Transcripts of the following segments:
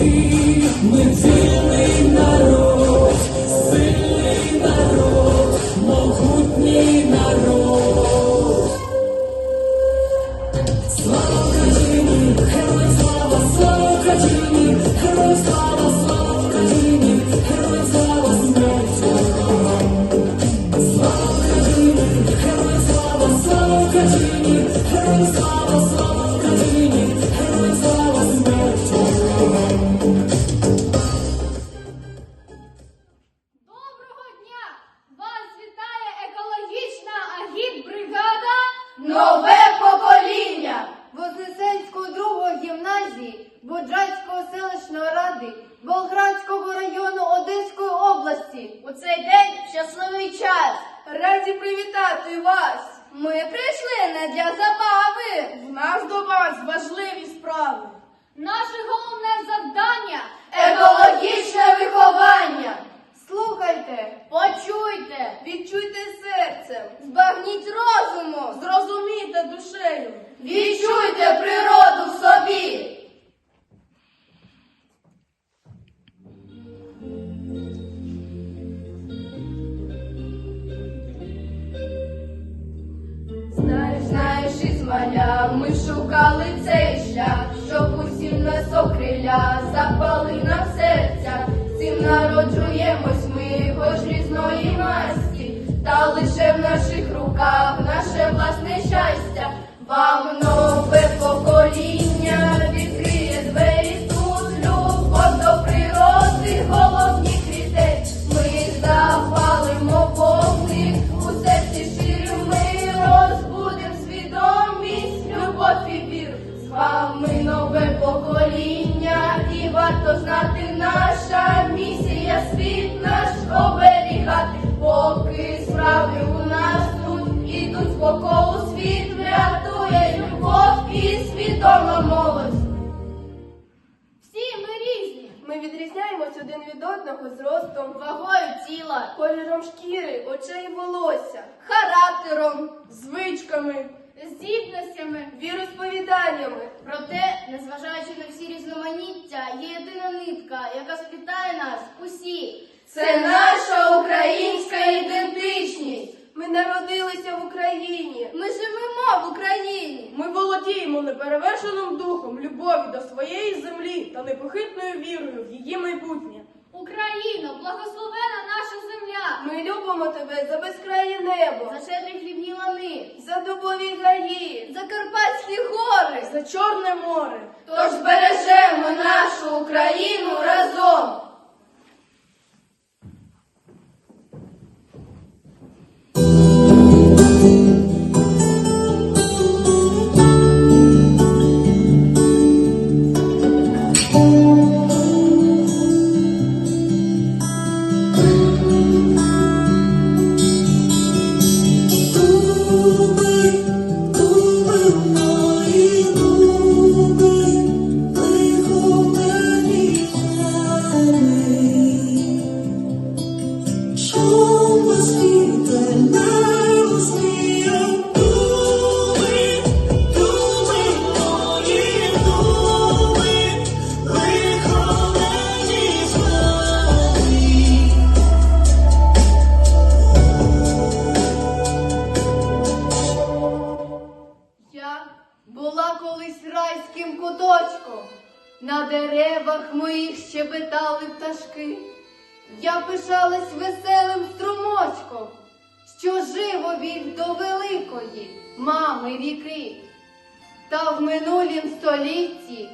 роки. Ми вільний Раді привітати вас. Ми прийшли не для забави. В нас до вас важливі справи. Наше головне завдання Екологічне виховання. Слухайте, почуйте, відчуйте серцем, збагніть розумом, зрозумійте душею, відчуйте природу в собі. Шукали цей шлях, щоб усім нас окриля запали нам серця. Цим народжуємось ми, хоч різної масті, та лише в наших руках наше власне щастя. Вам свідома молодь. всі ми різні. Ми відрізняємось один від одного зростом, вагою тіла, кольором шкіри, очей і волосся, характером, звичками, Здібностями. віросповіданнями. Проте, незважаючи на всі різноманіття, є єдина нитка, яка сплітає нас усі. Це наша українська ідентичність. Ми народилися в Україні. Ми живемо в Україні. Ми володіємо неперевершеним духом любові до своєї землі та непохитною вірою в її майбутнє. Україно, благословена наша земля. Ми любимо тебе за безкрає небо, За щедрі хлібні лани, за дубові гаї, за Карпатські гори. За Чорне море. Тож бережемо деревах моїх щебетали пташки. Я пишалась веселим струмочком, що живо вів до великої мами ріки. Та в минулім столітті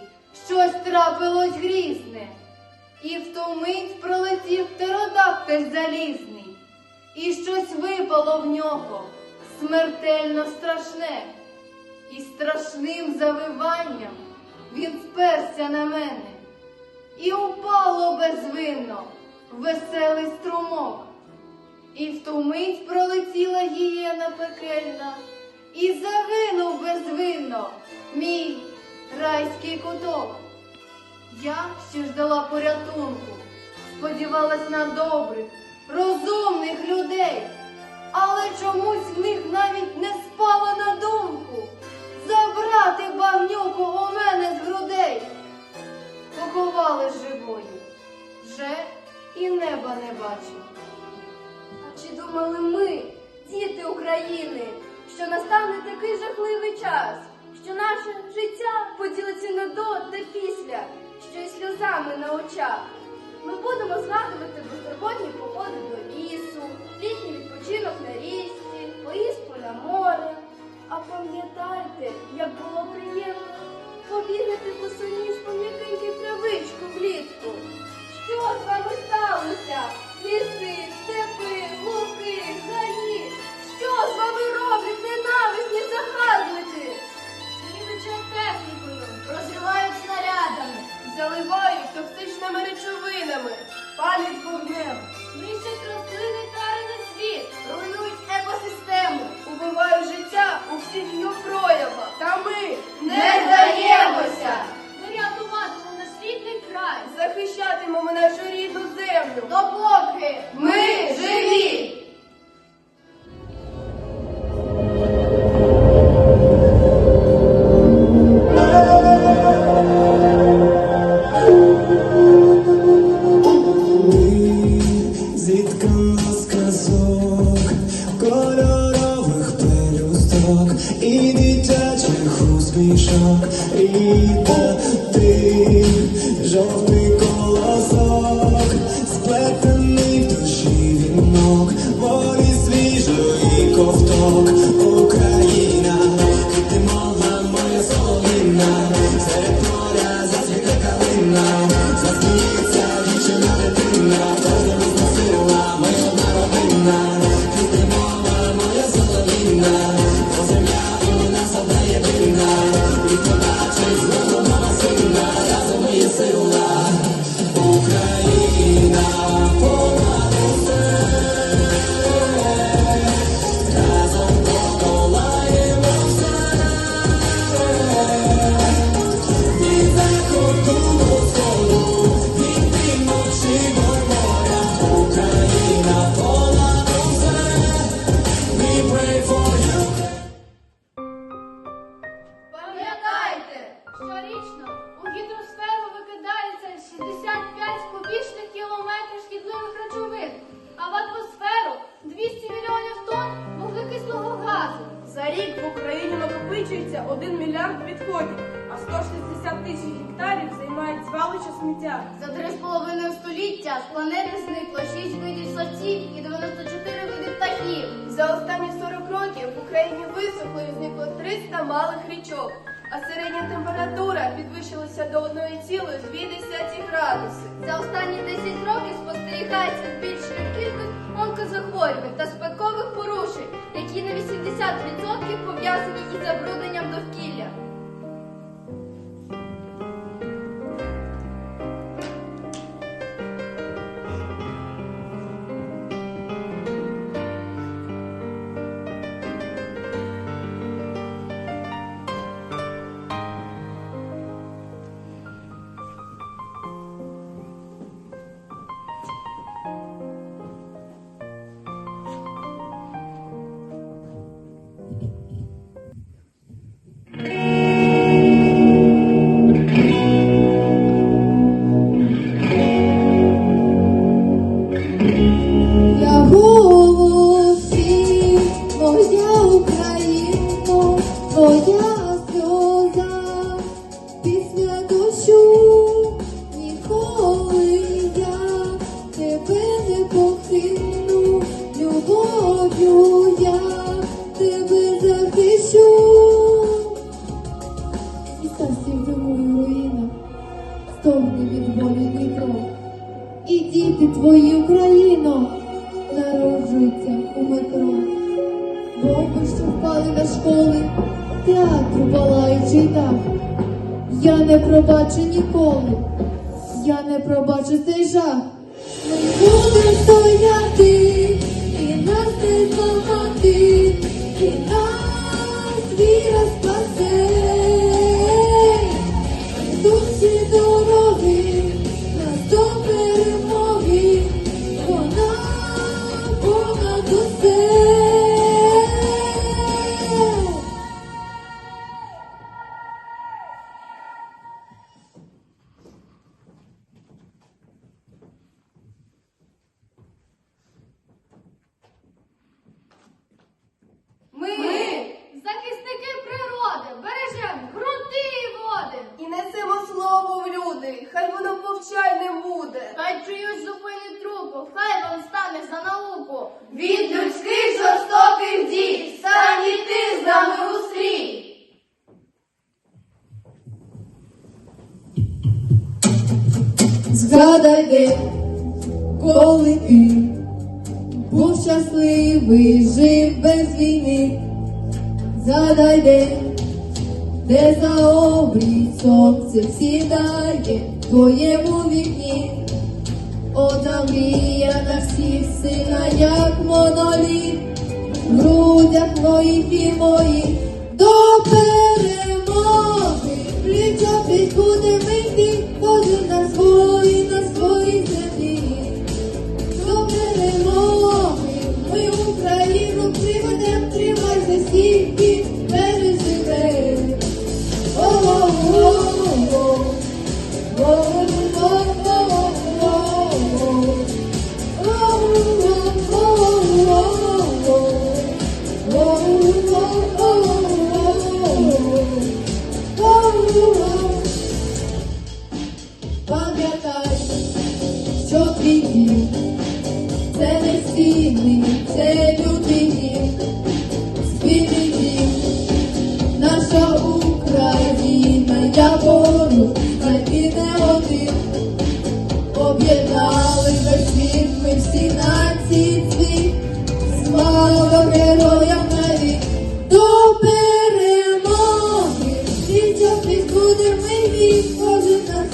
щось трапилось грізне, і в ту мить пролетів птеродактиль залізний, і щось випало в нього смертельно страшне. І страшним завиванням він сперся на мене, і упало безвинно веселий струмок. І в ту мить пролетіла гієна пекельна, і загинув безвинно мій райський куток. Я, що ждала порятунку, сподівалась на добрих, розумних людей, але чомусь в них навіть не спала на думку забрати багнюку у мене з грудей. Поховали живою, вже і неба не бачу. А чи думали ми, діти України, що настане такий жахливий час, що наше життя поділиться на до та після, що й сльозами на очах? Ми будемо згадувати безтурботні походи до лісу, літній відпочинок на річці, поїздку на море. А пам'ятайте, як було приємно побігати по сонячку м'якеньку травичку влітку. Що з вами сталося? І дитячих усмішок, та ти, жовтий мільярд відходів, а 160 тисяч гектарів займають звалища сміття. За 3,5 століття з планети зникло 6 видів сортів і 94 види птахів. За останні 40 років в Україні висохло і зникло 300 малих річок, а середня температура підвищилася до 1,2 градуси. За останні 10 років спостерігається збільшення кількість онкозахворювань та спекових порушень, які на 80% пов'язані із забрудненням Бомби, на школи, театру палаючий дах. Я не пробачу ніколи, я не пробачу цей жах. Ми будемо стояти, і нас не зламати, і нас віра спасе. Душі дороги, воно повчальне буде. Хай чиюсь зупинить руку, хай вам стане за науку. Від людських жорстоких дій стань і ти з нами у стрій. Згадай день, коли ти був щасливий, жив без війни. Згадай день, де за обрій сонце сідає твоєму вікні. Мрія на всіх сина, як моноліт, в грудях твоїх і моїх до перемоги. Пліч опліч будемо йти, кожен на свої, на своїй землі. Що твій дім це не стіни, це лютий дім, спільний дім. Наша Україна, я бору, хай не один. Об'єднали весь світ, ми всі нації світ, слава героям навік до перемоги. І що ми вік, кожен на